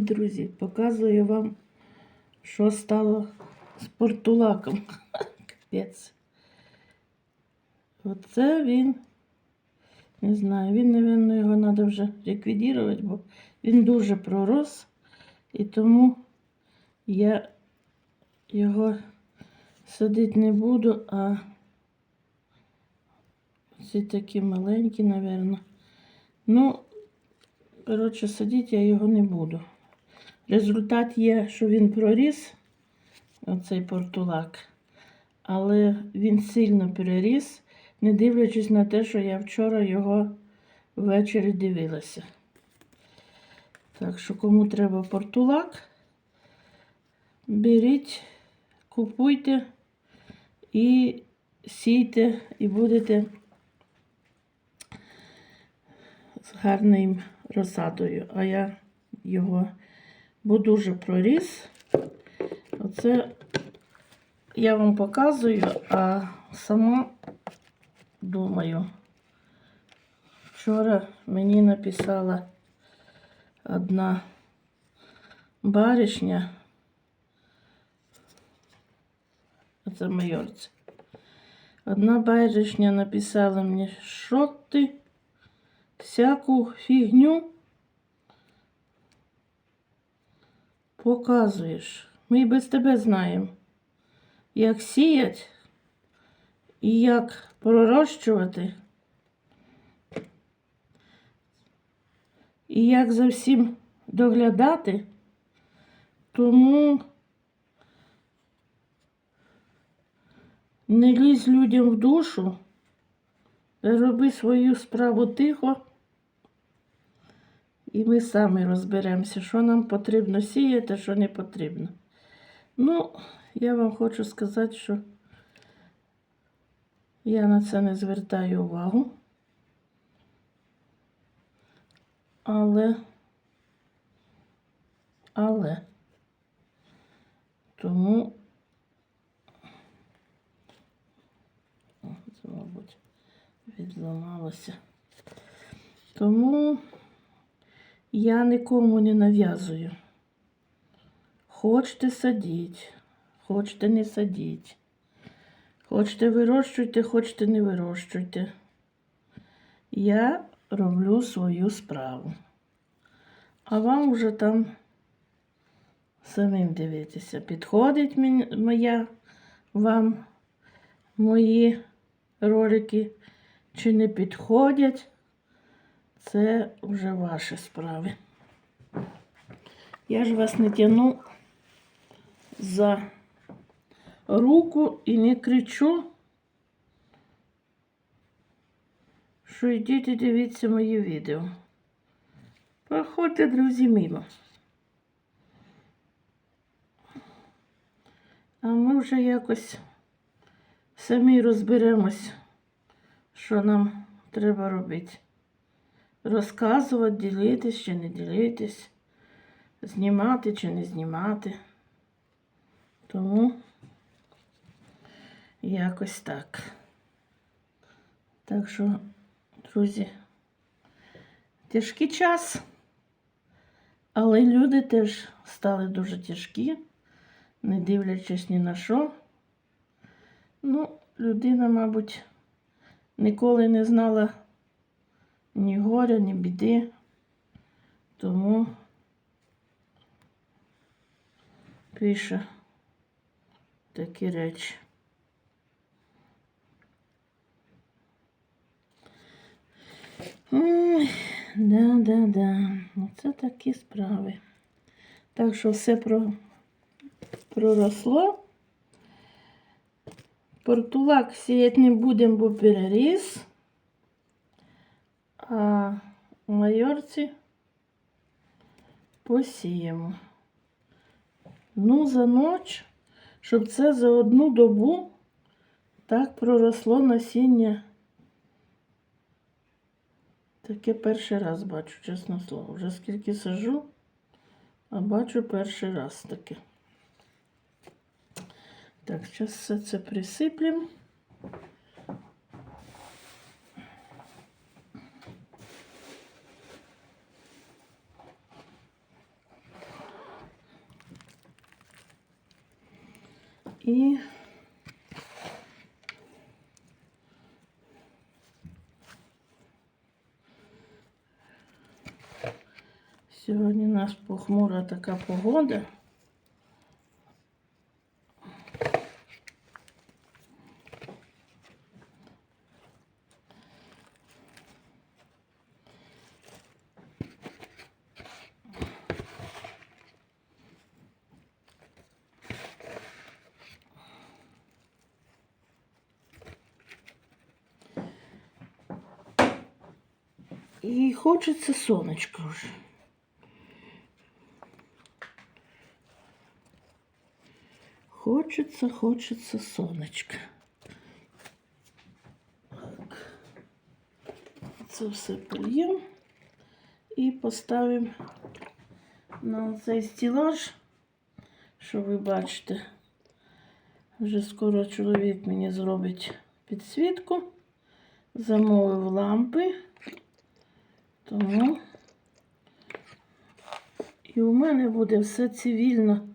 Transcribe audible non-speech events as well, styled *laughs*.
Друзі, показую вам, що стало з портулаком. *laughs* Капець. Оце він, не знаю, він, напевно, його треба вже ліквідувати, бо він дуже пророс. І тому я його садити не буду, а ці такі маленькі, напевно. Ну, коротше, садити я його не буду. Результат є, що він проріс, оцей портулак, але він сильно переріс, не дивлячись на те, що я вчора його ввечері дивилася. Так що, кому треба портулак, беріть, купуйте і сійте, і будете з гарною розсадою. А я його бо дуже проріс. Оце я вам показую, а сама думаю. Вчора мені написала одна баришня. Це майорці. Одна баришня написала мені, що ти всяку фігню показуєш. Ми і без тебе знаємо, як сіять і як пророщувати, і як за всім доглядати. Тому не лізь людям в душу, роби свою справу тихо. І ми самі розберемося, що нам потрібно сіяти, що не потрібно. Ну, я вам хочу сказати, що я на це не звертаю увагу. Але, але, тому, це, мабуть, відламалося. Тому я нікому не нав'язую. Хочете садіть, хочете не садіть. Хочете вирощуйте, хочете не вирощуйте. Я роблю свою справу. А вам вже там самим дивитися, підходить моя вам мої ролики чи не підходять. Це вже ваші справи. Я ж вас не тяну за руку і не кричу, що йдіть і дивіться мої відео. Проходьте, друзі, мимо. А ми вже якось самі розберемось, що нам треба робити розказувати, ділитись чи не ділитись, знімати чи не знімати. Тому якось так. Так що, друзі, тяжкий час, але люди теж стали дуже тяжкі, не дивлячись ні на що. Ну, людина, мабуть, ніколи не знала ні горя, ні біди. Тому пише такі речі. Ой, да, да, да. Оце такі справи. Так що все про, проросло. Портулак сіяти не будемо, бо переріс. Майорці посіємо. Ну, за ніч, щоб це за одну добу так проросло насіння. Таке перший раз бачу, чесне слово. Вже скільки сажу, а бачу перший раз таке. Так, зараз все це присиплемо. І сьогодні у нас похмура така погода. І хочеться сонечка вже. Хочеться, хочеться сонечка. Так. Це все польємо і поставимо на цей стілаж, що ви бачите. Вже скоро чоловік мені зробить підсвітку, замовив лампи. Тому і у мене буде все цивільно